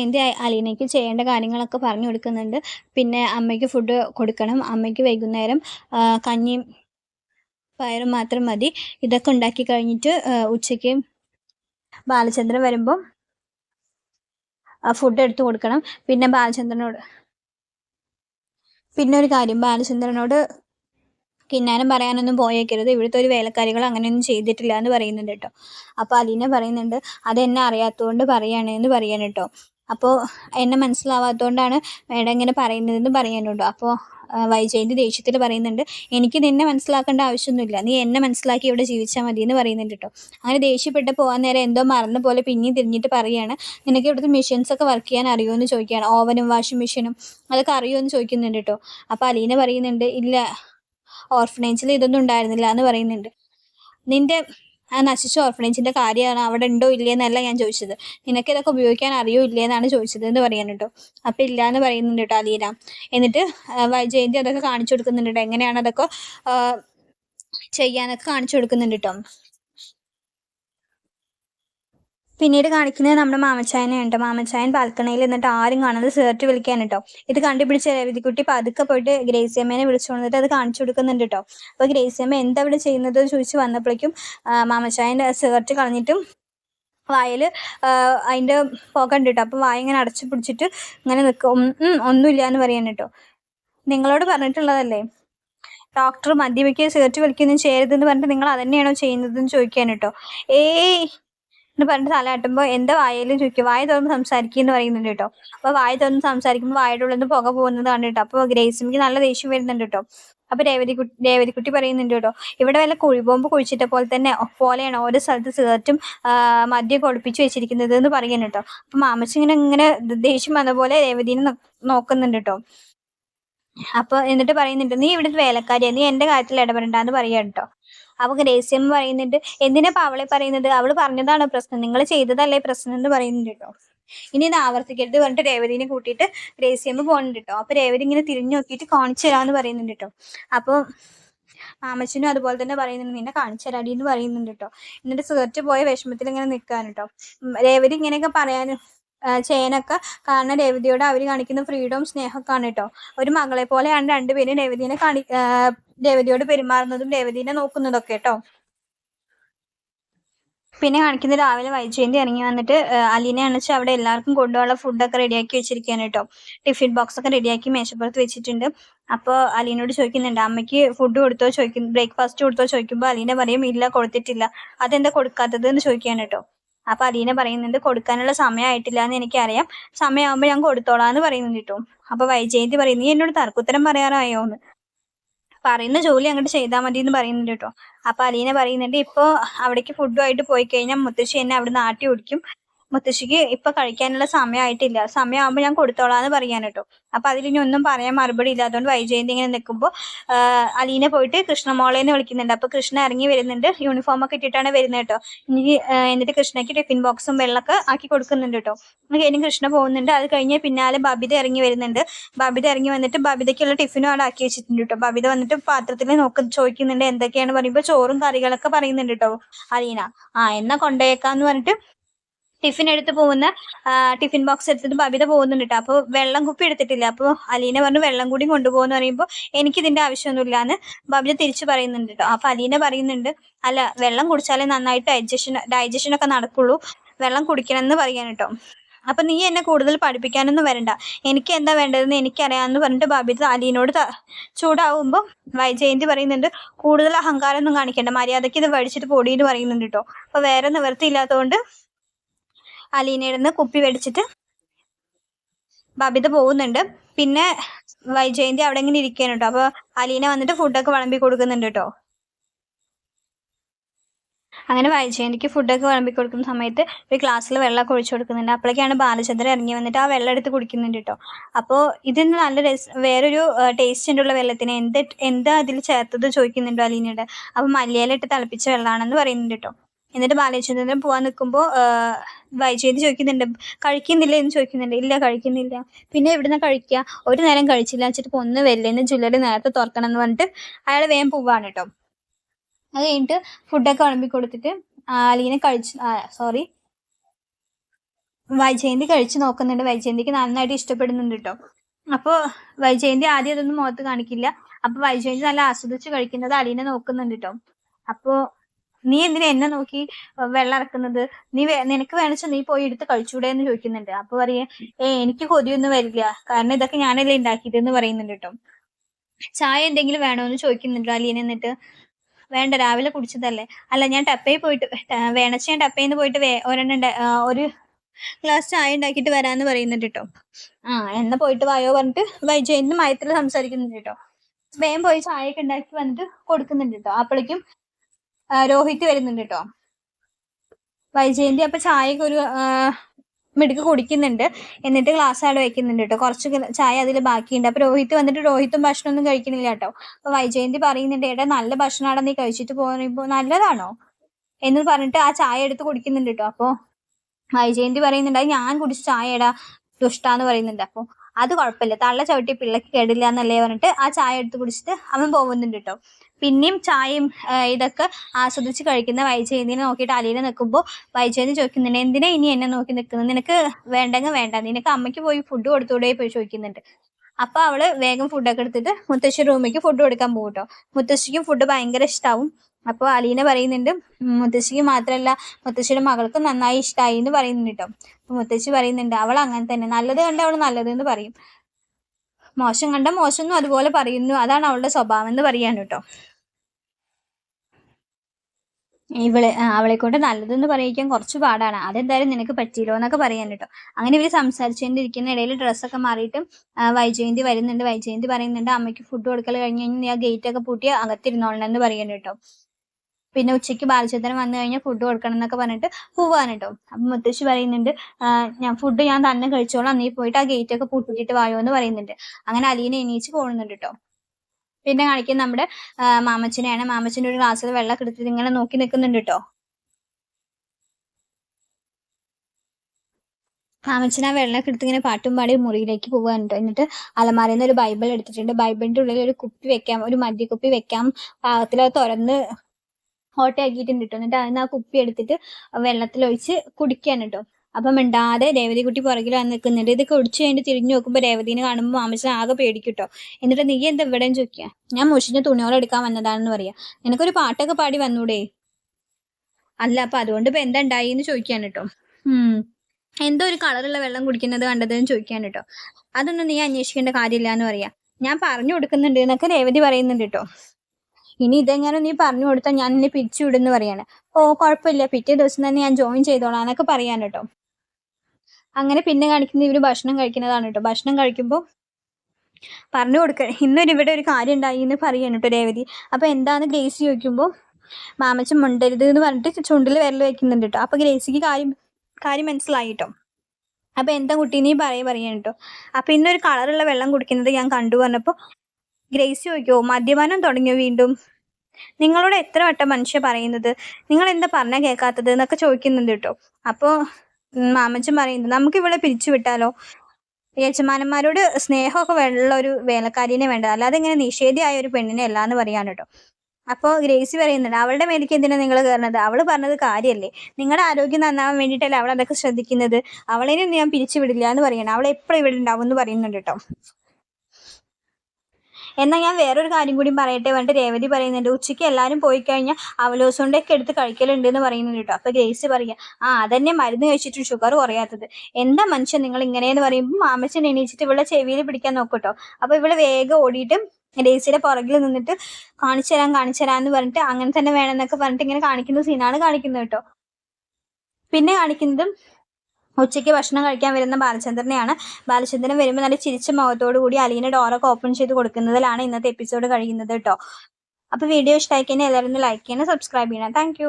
എന്റെ അലീനയ്ക്ക് ചെയ്യേണ്ട കാര്യങ്ങളൊക്കെ പറഞ്ഞു കൊടുക്കുന്നുണ്ട്. പിന്നെ അമ്മയ്ക്ക് ഫുഡ് കൊടുക്കണം. അമ്മയ്ക്ക് വൈകുന്നേരം കഞ്ഞിയും പയറും മാത്രം മതി. ഇതൊക്കെ ഉണ്ടാക്കി കഴിഞ്ഞിട്ട് ഉച്ചയ്ക്ക് ബാലചന്ദ്രൻ വരുമ്പം ഫുഡ് എടുത്തു കൊടുക്കണം. പിന്നെ ബാലചന്ദ്രനോട് പിന്നെ ഒരു കാര്യം. ബാലചന്ദ്രനോട് കിന്നാനം പറയാനൊന്നും പോയേക്കരുത്. ഇവിടുത്തെ ഒരു വേലക്കാരികൾ അങ്ങനെയൊന്നും ചെയ്തിട്ടില്ല എന്ന് പറയുന്നുണ്ട് കേട്ടോ. അപ്പോൾ അലീന പറയുന്നുണ്ട് അതെന്നെ അറിയാത്തതുകൊണ്ട് പറയാണ് എന്ന് പറയാൻ കേട്ടോ. അപ്പോൾ എന്നെ മനസ്സിലാവാത്തതുകൊണ്ടാണ് മേഡം ഇങ്ങനെ പറയുന്നതെന്ന് പറയാനുണ്ടോ. അപ്പോൾ വൈജയന്തി ദേഷ്യത്തിൽ പറയുന്നുണ്ട് എനിക്ക് നിന്നെ മനസ്സിലാക്കേണ്ട ആവശ്യമൊന്നുമില്ല. നീ എന്നെ മനസ്സിലാക്കി ഇവിടെ ജീവിച്ചാൽ മതി എന്ന് പറയുന്നുണ്ട് കേട്ടോ അങ്ങനെ ദേഷ്യപ്പെട്ട് പോകാൻ നേരം എന്തോ മറന്ന പോലെ പിന്നെയും തിരിഞ്ഞിട്ട് പറയുകയാണ് നിനക്ക് ഇവിടുത്തെ മെഷീൻസൊക്കെ വർക്ക് ചെയ്യാൻ അറിയുമോ എന്ന് ചോദിക്കുകയാണ്. ഓവനും വാഷിംഗ് മെഷീനും അതൊക്കെ അറിയുമോ എന്ന് ചോദിക്കുന്നുണ്ട് കേട്ടോ അപ്പോൾ അലീന പറയുന്നുണ്ട് ഇല്ല ഓർഫനേജിൽ ഇതൊന്നും ഉണ്ടായിരുന്നില്ല എന്ന് പറയുന്നുണ്ട്. നിന്റെ ആ നശിച്ച ഓർഫണേജിന്റെ കാര്യമാണ് അവിടെ ഉണ്ടോ ഇല്ലയെന്നല്ല ഞാൻ ചോദിച്ചത്. നിനക്ക് ഇതൊക്കെ ഉപയോഗിക്കാൻ അറിയോ ഇല്ലയെന്നാണ് ചോദിച്ചത് എന്ന് പറയാൻ കേട്ടോ. അപ്പോൾ ഇല്ല എന്ന് പറയുന്നുണ്ട് കേട്ടോ അലീന. എന്നിട്ട് ജയന്തി അതൊക്കെ കാണിച്ചു കൊടുക്കുന്നുണ്ട് എങ്ങനെയാണ് അതൊക്കെ ചെയ്യാനൊക്കെ കാണിച്ചു കൊടുക്കുന്നുണ്ട് കേട്ടോ. പിന്നീട് കാണിക്കുന്നത് നമ്മുടെ മാമച്ചായനെ ഉണ്ട് മാമച്ചായൻ ബാൽക്കണിയിൽ എന്നിട്ട് ആരും കാണുന്നത് സേർട്ട് വിളിക്കാൻ കേട്ടോ ഇത് കണ്ടുപിടിച്ച രവിതിക്കുട്ടി പതുക്കെ പോയിട്ട് ഗ്രേസിയമ്മേനെ വിളിച്ചു കൊണ്ടിട്ട് അത് കാണിച്ചു കൊടുക്കുന്നുണ്ട് കേട്ടോ അപ്പോൾ ഗ്രേസിയമ്മ എന്താ ഇവിടെ ചെയ്യുന്നത് ചോദിച്ച് വന്നപ്പോഴേക്കും മാമച്ചായന്റെ സേർട്ട് കളഞ്ഞിട്ടും വായിൽ അതിന്റെ പോകണ്ട കേട്ടോ അപ്പോൾ വായ ഇങ്ങനെ അടച്ചു പിടിച്ചിട്ട് ഇങ്ങനെ നിൽക്കും ഒന്നുമില്ല എന്ന് പറയാൻ കേട്ടോ നിങ്ങളോട് പറഞ്ഞിട്ടുള്ളതല്ലേ? ഡോക്ടർ മദ്യപിക്കുക സിഗരറ്റ് വലിക്കുകയൊന്നും ചെയ്യരുതെന്ന് പറഞ്ഞിട്ട് നിങ്ങൾ അതന്നെയാണോ ചെയ്യുന്നതെന്ന് ചോദിക്കാൻ കേട്ടോ ഏയ് എന്ന് പറഞ്ഞിട്ട് തലയാട്ടുമ്പോൾ എന്താ വായയിലും ചോദിക്കും. വായ തുറന്ന് സംസാരിക്കുക പറയുന്നുണ്ട് കേട്ടോ. അപ്പോൾ വായ തുറന്ന് സംസാരിക്കുമ്പോൾ വായുടെ ഉള്ളിൽ നിന്ന് പുക പോകുന്നത് കണ്ടിട്ടോ അപ്പോൾ ഗ്രേസിമിക്ക് നല്ല ദേഷ്യം വരുന്നുണ്ട് കേട്ടോ. അപ്പോൾ രേവതിക്കുട്ടി രേവതിക്കുട്ടി പറയുന്നുണ്ട് കേട്ടോ. ഇവിടെ വല്ല കുഴിബോംബ് കുഴിച്ചിട്ട പോലെ തന്നെ പോലെയാണ് ഓരോ സ്ഥലത്ത് സിഗരറ്റും മദ്യം കൊളിപ്പിച്ച് വെച്ചിരിക്കുന്നത് എന്ന് പറയുന്നുണ്ട് കേട്ടോ. അപ്പൊ മാമച്ചിങ്ങനെ ഇങ്ങനെ ദേഷ്യം വന്ന പോലെ രേവതിനെ നോക്കുന്നുണ്ട് കേട്ടോ. അപ്പോൾ എന്നിട്ട് പറയുന്നുണ്ട് നീ ഇവിടെ വേലക്കാരിയാ നീ എന്റെ കാര്യത്തിൽ ഇടപെടണ്ടെന്ന് പറയാ കേട്ടോ അപ്പൊ ഗ്രേസിയമ്മ പറയുന്നുണ്ട് എന്തിനാ അവളെ പറയുന്നത്? അവൾ പറഞ്ഞതാണ് പ്രശ്നം നിങ്ങൾ ചെയ്തതല്ലേ പ്രശ്നം എന്ന് പറയുന്നുണ്ട് കേട്ടോ ഇനി ഇത് ആവർത്തിക്കരുത് പറഞ്ഞിട്ട് രേവതിനെ കൂട്ടിയിട്ട് ഗ്രേസിയമ്മ പോകുന്നുണ്ട് കേട്ടോ അപ്പൊ രേവതി ഇങ്ങനെ തിരിഞ്ഞു നോക്കിയിട്ട് കാണിച്ചു തരാന്ന് പറയുന്നുണ്ട് കേട്ടോ അപ്പോൾ മാമച്ചനും അതുപോലെ തന്നെ പറയുന്നുണ്ട് നിന്നെ കാണിച്ചു തരാടി എന്ന് പറയുന്നുണ്ട് കേട്ടോ എന്നിട്ട് സിഗരറ്റ് പോയ വിഷമത്തിൽ ഇങ്ങനെ നിൽക്കാൻ കേട്ടോ രേവതി ഇങ്ങനെയൊക്കെ പറയാനും ചെയ്യാനൊക്കെ കാരണം രേവതിയോട് അവർ കാണിക്കുന്ന ഫ്രീഡവും സ്നേഹമൊക്കെയാണ് കേട്ടോ ഒരു മകളെ പോലെയാണ് രണ്ടുപേരും രേവതിനെ കാണി രേവതിയോട് പെരുമാറുന്നതും രേവതിനെ നോക്കുന്നതൊക്കെ കേട്ടോ പിന്നെ കാണിക്കുന്നത് രാവിലെ വൈജയന്തി ഇറങ്ങി വന്നിട്ട് അലീനെ അണച്ച് അവിടെ എല്ലാവർക്കും കൊണ്ടുപോകാനുള്ള ഫുഡൊക്കെ റെഡിയാക്കി വെച്ചിരിക്കുകയാണ് കേട്ടോ ടിഫിൻ ബോക്സ് ഒക്കെ റെഡിയാക്കി മേശപ്പുറത്ത് വെച്ചിട്ടുണ്ട്. അപ്പോൾ അലീനോട് ചോദിക്കുന്നുണ്ട് അമ്മയ്ക്ക് ഫുഡ് കൊടുത്തോ? ചോദിക്കുന്നു ബ്രേക്ക്ഫാസ്റ്റ് കൊടുത്തോ? ചോദിക്കുമ്പോൾ അലീന പറയും ഇല്ല കൊടുത്തിട്ടില്ല. അതെന്താ കൊടുക്കാത്തത് എന്ന് ചോദിക്കുകയാണ് കേട്ടോ അപ്പൊ അലീന പറയുന്നുണ്ട് കൊടുക്കാനുള്ള സമയമായിട്ടില്ല എന്ന് എനിക്കറിയാം. സമയമാകുമ്പോൾ ഞാൻ കൊടുത്തോളാം എന്ന് പറയുന്നുണ്ട് കേട്ടോ. അപ്പൊ വൈജയന്തി പറയുന്നു നീ എന്നോട് തർക്കുത്തരം പറയാറായോ എന്ന് പറയുന്ന ജോലി അങ്ങോട്ട് ചെയ്താൽ മതി എന്ന് പറയുന്നുണ്ട് കേട്ടോ. അപ്പൊ അലീന പറയുന്നുണ്ട് ഇപ്പൊ അവിടേക്ക് ഫുഡുമായിട്ട് പോയി കഴിഞ്ഞാൽ മുത്തശ്ശി എന്നെ അവിടെ നാട്ടി ഓടിക്കും. മുത്തശ്ശിക്ക് ഇപ്പൊ കഴിക്കാനുള്ള സമയമായിട്ടില്ല സമയമാകുമ്പോൾ ഞാൻ കൊടുത്തോളാന്ന് പറയാൻ കേട്ടോ. അപ്പൊ അതിലിനി ഒന്നും പറയാൻ മറുപടി ഇല്ലാത്തതുകൊണ്ട് വൈജയന്തി ഇങ്ങനെ നിൽക്കുമ്പോൾ അലീനെ പോയിട്ട് കൃഷ്ണമോളേന്ന് വിളിക്കുന്നുണ്ട്. അപ്പൊ കൃഷ്ണ ഇറങ്ങി വരുന്നുണ്ട്. യൂണിഫോം ഒക്കെ ഇട്ടിട്ടാണ് വരുന്നത് കേട്ടോ. ഇനി എന്നിട്ട് കൃഷ്ണയ്ക്ക് ടിഫിൻ ബോക്സും വെള്ളമൊക്കെ ആക്കി കൊടുക്കുന്നുണ്ട് കേട്ടോ. കഴിഞ്ഞ് കൃഷ്ണ പോകുന്നുണ്ട്. അത് കഴിഞ്ഞ് പിന്നാലെ ബബിത ഇറങ്ങി വരുന്നുണ്ട്. ബബിത ഇറങ്ങി വന്നിട്ട് ബബിതയ്ക്കുള്ള ടിഫിനും അവിടെ ആക്കി വെച്ചിട്ടുണ്ട് കേട്ടോ. ബബിത വന്നിട്ട് പാത്രത്തിൽ നോക്ക് ചോദിക്കുന്നുണ്ട് എന്തൊക്കെയാണ് പറയുമ്പോൾ ചോറും കറികളൊക്കെ പറയുന്നുണ്ട് കേട്ടോ അലീന. ആ എന്നാ കൊണ്ടേക്കാന്ന് പറഞ്ഞിട്ട് ടിഫിൻ എടുത്ത് പോകുന്ന ടിഫിൻ ബോക്സ് എടുത്തിട്ട് ബബിത പോകുന്നുണ്ട് കേട്ടോ അപ്പോൾ വെള്ളം കുപ്പി എടുത്തിട്ടില്ല. അപ്പോൾ അലീന പറഞ്ഞു വെള്ളം കൂടി കൊണ്ടുപോകുമെന്ന് പറയുമ്പോൾ എനിക്ക് ഇതിന്റെ ആവശ്യമൊന്നുമില്ല എന്ന് ബബിത തിരിച്ചു പറയുന്നുണ്ട് കേട്ടോ അപ്പോൾ അലീന പറയുന്നുണ്ട് അല്ല വെള്ളം കുടിച്ചാലേ നന്നായിട്ട് ഡൈജഷൻ ഡൈജഷൻ ഒക്കെ നടക്കുള്ളൂ. വെള്ളം കുടിക്കണമെന്ന് പറയാൻ കേട്ടോ അപ്പം നീ എന്നെ കൂടുതൽ പഠിപ്പിക്കാനൊന്നും വരണ്ട. എനിക്ക് എന്താ വേണ്ടതെന്ന് എനിക്കറിയാമെന്ന് പറഞ്ഞിട്ട് ബബിത അലീനോട് ചൂടാവുമ്പോൾ വൈജയന്തി പറയുന്നുണ്ട് കൂടുതൽ അഹങ്കാരമൊന്നും കാണിക്കേണ്ട. മര്യാദയ്ക്ക് ഇത് വടിച്ചിട്ട് പൊടിയെന്ന് പറയുന്നുണ്ട് കേട്ടോ അപ്പോൾ വേറെ നിവൃത്തി അലീനയുടെ നിന്ന് കുപ്പി മേടിച്ചിട്ട് ബബിത പോകുന്നുണ്ട്. പിന്നെ വൈജയന്തി അവിടെ ഇങ്ങനെ ഇരിക്കുകയാണ് കേട്ടോ. അപ്പൊ അലീന വന്നിട്ട് ഫുഡൊക്കെ വിളമ്പി കൊടുക്കുന്നുണ്ട് കേട്ടോ. അങ്ങനെ വൈജയന്തിക്ക് ഫുഡൊക്കെ വിളമ്പി കൊടുക്കുന്ന സമയത്ത് ഒരു ഗ്ലാസ്സിൽ വെള്ളമൊക്കെ ഒഴിച്ചു കൊടുക്കുന്നുണ്ട്. അപ്പോഴേക്കാണ് ബാലചന്ദ്രൻ ഇറങ്ങി വന്നിട്ട് ആ വെള്ളം എടുത്ത് കുടിക്കുന്നുണ്ട് കേട്ടോ. അപ്പോൾ ഇതിന് നല്ല രസ വേറൊരു ടേസ്റ്റ് ഉള്ള വെള്ളത്തിന്? എന്ത് എന്താ അതിൽ ചേർത്തത് ചോദിക്കുന്നുണ്ടോ അലീനയുടെ. അപ്പോൾ മല്ലിയിലിട്ട് തിളപ്പിച്ച വെള്ളമാണെന്ന് പറയുന്നുണ്ട് കേട്ടോ. എന്നിട്ട് ബാലചന്ദ്രൻ പോകാൻ നിൽക്കുമ്പോൾ വൈജയന്തി ചോദിക്കുന്നുണ്ട് കഴിക്കുന്നില്ല? എന്ന് ചോദിക്കുന്നുണ്ട്. ഇല്ല കഴിക്കുന്നില്ല. പിന്നെ എവിടുന്ന കഴിക്കുക ഒരു നേരം കഴിച്ചില്ല. വെച്ചിട്ട് ഒന്ന് വെല്ലെന്ന് ജ്വല്ലറി നേരത്തെ തുറക്കണം എന്ന് പറഞ്ഞിട്ട് അയാൾ വേഗം പോവാണ് കേട്ടോ അത് കഴിഞ്ഞിട്ട് ഫുഡൊക്കെ വിളമ്പി കൊടുത്തിട്ട് അലീനെ കഴിച്ച് സോറി വൈജയന്തി കഴിച്ചു നോക്കുന്നുണ്ട്. വൈജയന്തിക്ക് നന്നായിട്ട് ഇഷ്ടപ്പെടുന്നുണ്ട് കേട്ടോ അപ്പോൾ വൈജയന്തി ആദ്യം അതൊന്നും മുഖത്ത് കാണിക്കില്ല. അപ്പൊ വൈജയന്തി നല്ല ആസ്വദിച്ച് കഴിക്കുന്നത് അലീനെ നോക്കുന്നുണ്ട് കേട്ടോ അപ്പോ നീ എന്തിനാ എന്നെ നോക്കി വെള്ളം ഇറക്കുന്നത് നീ നിനക്ക് വേണിച്ച നീ പോയി എടുത്ത് കഴിച്ചൂടെ എന്ന് ചോദിക്കുന്നുണ്ട്. അപ്പൊ പറയേ ഏ എനിക്ക് കൊതിയൊന്നും വരില്ല. കാരണം ഇതൊക്കെ ഞാനല്ലേ ഉണ്ടാക്കിയത് എന്ന് പറയുന്നുണ്ട് കേട്ടോ. ചായ എന്തെങ്കിലും വേണോ എന്ന് ചോദിക്കുന്നുണ്ടോ അലീന എന്നിട്ട്. വേണ്ട രാവിലെ കുടിച്ചതല്ലേ. അല്ല ഞാൻ ടപ്പയിൽ പോയിട്ട് വേണച്ച ഞാൻ ടപ്പയിൽ നിന്ന് പോയിട്ട് ഒരെണ്ണം ഒരു ഗ്ലാസ് ചായ ഉണ്ടാക്കിയിട്ട് വരാന്ന് പറയുന്നുണ്ട് കേട്ടോ. ആ എന്നാ പോയിട്ട് വായോ പറഞ്ഞിട്ട് വൈജയന്തും മയത്തിൽ സംസാരിക്കുന്നുണ്ട് കേട്ടോ. വേഗം പോയി ചായയൊക്കെ ഉണ്ടാക്കി വന്നിട്ട് കൊടുക്കുന്നുണ്ട് കേട്ടോ. അപ്പോഴേക്കും രോഹിത് വരുന്നുണ്ട് കേട്ടോ. വൈജയന്തി അപ്പൊ ചായക്ക് ഒരു മിടുക്ക് കുടിക്കുന്നുണ്ട്. എന്നിട്ട് ഗ്ലാസ് അവിടെ വെക്കുന്നുണ്ട് കേട്ടോ. കുറച്ച് ചായ അതിൽ ബാക്കിയുണ്ട്. അപ്പൊ രോഹിത് വന്നിട്ട് രോഹിത്തും ഭക്ഷണമൊന്നും കഴിക്കുന്നില്ല കേട്ടോ. അപ്പൊ വൈജയന്തി പറയുന്നുണ്ട് ഏട്ടാ നല്ല ഭക്ഷണമാണ് നീ കഴിച്ചിട്ട് പോകുമ്പോ നല്ലതാണോ? എന്ന് പറഞ്ഞിട്ട് ആ ചായ എടുത്ത് കുടിക്കുന്നുണ്ട് കേട്ടോ. അപ്പൊ വൈജയന്തി പറയുന്നുണ്ട് ഞാൻ കുടിച്ച ചായ ഏടാ ദുഷ്ടാന്ന് പറയുന്നുണ്ട്. അപ്പൊ അത് കുഴപ്പമില്ല. തള്ള ചവിട്ടി പിള്ളക്ക് കേടില്ല എന്നല്ലേ പറഞ്ഞിട്ട് ആ ചായ എടുത്ത് കുടിച്ചിട്ട് അവൻ പോകുന്നുണ്ട് കേട്ടോ പിന്നെയും ചായയും ഇതൊക്കെ ആസ്വദിച്ച് കഴിക്കുന്ന വൈജയന്തിനെ നോക്കിയിട്ട് അലീന നിൽക്കുമ്പോൾ വൈജയന്തി ചോദിക്കുന്നുണ്ട് എന്തിനാ ഇനി എന്നെ നോക്കി നിൽക്കുന്നത് നിനക്ക് വേണ്ടെങ്കിൽ വേണ്ട. നിനക്ക് അമ്മയ്ക്ക് പോയി ഫുഡ് കൊടുത്തൂടെ പോയി ചോദിക്കുന്നുണ്ട്. അപ്പൊ അവൾ വേഗം ഫുഡൊക്കെ എടുത്തിട്ട് മുത്തശ്ശി റൂമിലേക്ക് ഫുഡ് കൊടുക്കാൻ പോകും കേട്ടോ മുത്തശ്ശിക്കും ഫുഡ് ഭയങ്കര ഇഷ്ടാവും. അപ്പോൾ അലീന പറയുന്നുണ്ട് മുത്തശ്ശിക്ക് മാത്രമല്ല മുത്തശ്ശിയുടെ മകൾക്ക് നന്നായി ഇഷ്ടമായി എന്ന് പറയുന്നുണ്ട് കേട്ടോ. മുത്തശ്ശി പറയുന്നുണ്ട് അവൾ അങ്ങനെ തന്നെ നല്ലത് കണ്ട അവൾ നല്ലത് എന്ന് പറയും. മോശം കണ്ട മോശം എന്നും അതുപോലെ പറയുന്നു അതാണ് അവളുടെ സ്വഭാവം എന്ന് പറയാണ് കേട്ടോ. ഇവളെ അവളെ കൊണ്ട് നല്ലതെന്ന് പറയിക്കാൻ കുറച്ച് പാടാണ്. അതെന്തായാലും നിനക്ക് പറ്റിയില്ലോ എന്നൊക്കെ പറയാൻ കേട്ടോ. അങ്ങനെ ഇവർ സംസാരിച്ചുകൊണ്ടിരിക്കുന്ന ഇടയിൽ ഡ്രസ്സൊക്കെ മാറിയിട്ട് വൈജയന്തി വരുന്നുണ്ട്. വൈജയന്തി പറയുന്നുണ്ട് അമ്മയ്ക്ക് ഫുഡ് കൊടുക്കൽ കഴിഞ്ഞ് കഴിഞ്ഞാൽ ആ ഗേറ്റ് ഒക്കെ പൂട്ടി അകത്തിരുന്നോളണം എന്ന് പറയാൻ കേട്ടോ. പിന്നെ ഉച്ചയ്ക്ക് ബാലചന്ദ്രൻ വന്നു കഴിഞ്ഞാൽ ഫുഡ് കൊടുക്കണം എന്നൊക്കെ പറഞ്ഞിട്ട് പോവാൻ കേട്ടോ. അപ്പൊ മുത്തശ്ശി പറയുന്നുണ്ട് ഞാൻ ഫുഡ് ഞാൻ തന്നെ കഴിച്ചോളാം നീ പോയിട്ട് ആ ഗേറ്റ് ഒക്കെ പൂട്ടിട്ട് വായോ എന്ന് പറയുന്നുണ്ട്. അങ്ങനെ അലീനെ എണീച്ച് പോകുന്നുണ്ട് കേട്ടോ. പിന്നെ കാണിക്കുന്ന നമ്മുടെ മാമച്ചനെയാണ്. മാമച്ചന്റെ ഒരു ഗ്ലാസ്സിൽ വെള്ളം എടുത്തിട്ട് ഇങ്ങനെ നോക്കി നിൽക്കുന്നുണ്ട് കേട്ടോ. മാമച്ചൻ ആ വെള്ളമൊക്കെ എടുത്ത് ഇങ്ങനെ പാട്ടും പാടി മുറിയിലേക്ക് പോകാനുണ്ട് എന്നിട്ട് അലമാരയിൽ നിന്ന് ഒരു ബൈബിൾ എടുത്തിട്ടുണ്ട്. ബൈബിളിന്റെ ഉള്ളിൽ ഒരു കുപ്പി വെക്കാം ഒരു മദ്യക്കുപ്പി വെക്കാം. പാകത്തിൽ അത് തുറന്ന് ഓട്ടയാക്കിയിട്ടുണ്ട് കേട്ടോ എന്നിട്ട് അതിന് ആ കുപ്പി എടുത്തിട്ട് വെള്ളത്തിലൊഴിച്ച് കുടിക്കാൻ കേട്ടോ അപ്പം മിണ്ടാതെ കുട്ടി പുറകിൽ വന്ന് നിൽക്കുന്നുണ്ട്. ഇത് കുടിച്ചു കഴിഞ്ഞിട്ട് തിരിഞ്ഞു നോക്കുമ്പോൾ രേവതിനെ കാണുമ്പോൾ മാമച്ചൻ ആകെ പേടിക്കും എന്നിട്ട് നീ എന്താ ഇവിടെ ചോദിക്കുക ഞാൻ മുഷിഞ്ഞ തുണിയോളം എടുക്കാൻ വന്നതാണെന്ന് പറയാ. നിനക്കൊരു പാട്ടൊക്കെ പാടി വന്നൂടെ? അല്ല അപ്പൊ അതുകൊണ്ട് ഇപ്പൊ എന്താ ഉണ്ടായി എന്ന് ചോദിക്കാൻ കേട്ടോ എന്തോ ഒരു കളറുള്ള വെള്ളം കുടിക്കുന്നത് കണ്ടതെന്ന് ചോദിക്കാൻ കേട്ടോ അതൊന്നും നീ അന്വേഷിക്കേണ്ട കാര്യമില്ല എന്ന് പറയാ. ഞാൻ പറഞ്ഞു കൊടുക്കുന്നുണ്ട് എന്നൊക്കെ രേവതി പറയുന്നുണ്ട് കേട്ടോ ഇനി ഇതെങ്ങനെ നീ പറഞ്ഞു കൊടുത്താൽ ഞാൻ നിന്നെ പിരിച്ചു വിടുന്നു പറയാണ്. ഓ കുഴപ്പമില്ല പിറ്റേ ദിവസം തന്നെ ഞാൻ ജോയിൻ ചെയ്തോളാം എന്നൊക്കെ പറയാൻ കേട്ടോ. അങ്ങനെ പിന്നെ കാണിക്കുന്നത് ഇവർ ഭക്ഷണം കഴിക്കുന്നതാണ് കേട്ടോ. ഭക്ഷണം കഴിക്കുമ്പോൾ പറഞ്ഞു കൊടുക്ക. ഇന്നൊരു ഇവിടെ ഒരു കാര്യം ഉണ്ടായി എന്ന് പറയാണ് കേട്ടോ രേവതി. അപ്പൊ എന്താന്ന് ഗ്രേസി ചോദിക്കുമ്പോൾ മാമച്ചൻ മുണ്ടരുത് എന്ന് പറഞ്ഞിട്ട് ചുണ്ടിൽ വിരൽ വെക്കുന്നുണ്ട് കേട്ടോ. അപ്പൊ ഗ്രേസിക്ക് കാര്യം കാര്യം മനസ്സിലായി കേട്ടോ. അപ്പൊ എന്താ കുട്ടി നീ പറയ പറയാണ് കേട്ടോ. അപ്പൊ ഇന്നൊരു കളറുള്ള വെള്ളം കുടിക്കുന്നത് ഞാൻ കണ്ടു പറഞ്ഞപ്പോ ഗ്രേസി ചോദിക്കോ മദ്യപാനം തുടങ്ങിയോ വീണ്ടും? നിങ്ങളോട് എത്ര വട്ടം മനുഷ്യ പറയുന്നത്? നിങ്ങൾ എന്താ പറഞ്ഞാൽ കേൾക്കാത്തത് എന്നൊക്കെ ചോദിക്കുന്നുണ്ട് കേട്ടോ. അപ്പോൾ മാമച്ചൻ പറയുന്നത് നമുക്ക് ഇവിടെ പിരിച്ചു വിട്ടാലോ? യജമാനന്മാരോട് സ്നേഹമൊക്കെ വേണ്ട ഒരു വേലക്കാരിനെ വേണ്ട അല്ലാതെ ഇങ്ങനെ നിഷേധിയായ ഒരു പെണ്ണിനെ അല്ല എന്ന് പറയാണ് കേട്ടോ. അപ്പോൾ ഗ്രേസി പറയുന്നുണ്ട് അവളുടെ മേലേക്ക് എന്തിനാണ് നിങ്ങൾ കയറുന്നത്? അവൾ പറഞ്ഞത് കാര്യമല്ലേ നിങ്ങളുടെ ആരോഗ്യം നന്നാവാൻ വേണ്ടിയിട്ടല്ലേ അവൾ അതൊക്കെ ശ്രദ്ധിക്കുന്നത്? അവളെ ഞാൻ പിരിച്ചു വിടില്ല എന്ന് പറയണം. അവൾ എപ്പോഴും ഇവിടെ ഉണ്ടാവും എന്ന് പറയുന്നുണ്ട് കേട്ടോ. എന്നാൽ ഞാൻ വേറൊരു കാര്യം കൂടി പറയട്ടെ. പറഞ്ഞിട്ട് രേവതി പറയുന്നുണ്ട് ഉച്ചയ്ക്ക് എല്ലാവരും പോയി കഴിഞ്ഞാൽ അവലോസുണ്ടൊക്കെ എടുത്ത് കഴിക്കലുണ്ട് എന്ന് പറയുന്നുണ്ട് കേട്ടോ. അപ്പോൾ ഗ്രേസ് പറയുക ആ അതന്നെ മരുന്ന് കഴിച്ചിട്ടും ഷുഗർ കുറയാത്തത്. എന്താ മനുഷ്യൻ നിങ്ങൾ ഇങ്ങനെയെന്ന് പറയുമ്പോൾ മാമച്ചൻ എണീച്ചിട്ട് ഇവിടെ ചെവിയിൽ പിടിക്കാൻ നോക്കട്ടോ. അപ്പോൾ ഇവിടെ വേഗം ഓടിയിട്ട് ഡേസിയുടെ പുറകിൽ നിന്നിട്ട് കാണിച്ചു തരാൻ കാണിച്ചു പറഞ്ഞിട്ട് അങ്ങനെ തന്നെ വേണമെന്നൊക്കെ പറഞ്ഞിട്ട് ഇങ്ങനെ കാണിക്കുന്ന സീനാണ് കാണിക്കുന്നത് കേട്ടോ. പിന്നെ കാണിക്കുന്നതും ഉച്ചയ്ക്ക് ഭക്ഷണം കഴിക്കാൻ വരുന്ന ബാലചന്ദ്രനെയാണ്. ബാലചന്ദ്രൻ വരുമ്പോൾ നല്ല ചിരിച്ച മുഖത്തോടു കൂടി അലീന ഡോറൊക്കെ ഓപ്പൺ ചെയ്ത് കൊടുക്കുന്നതിലാണ് ഇന്നത്തെ എപ്പിസോഡ് കഴിയുന്നത് കേട്ടോ. അപ്പോൾ വീഡിയോ ഇഷ്ടമായി കഴിഞ്ഞാൽ എല്ലാവരും ലൈക്ക് ചെയ്യണം സബ്സ്ക്രൈബ് ചെയ്യണം. താങ്ക്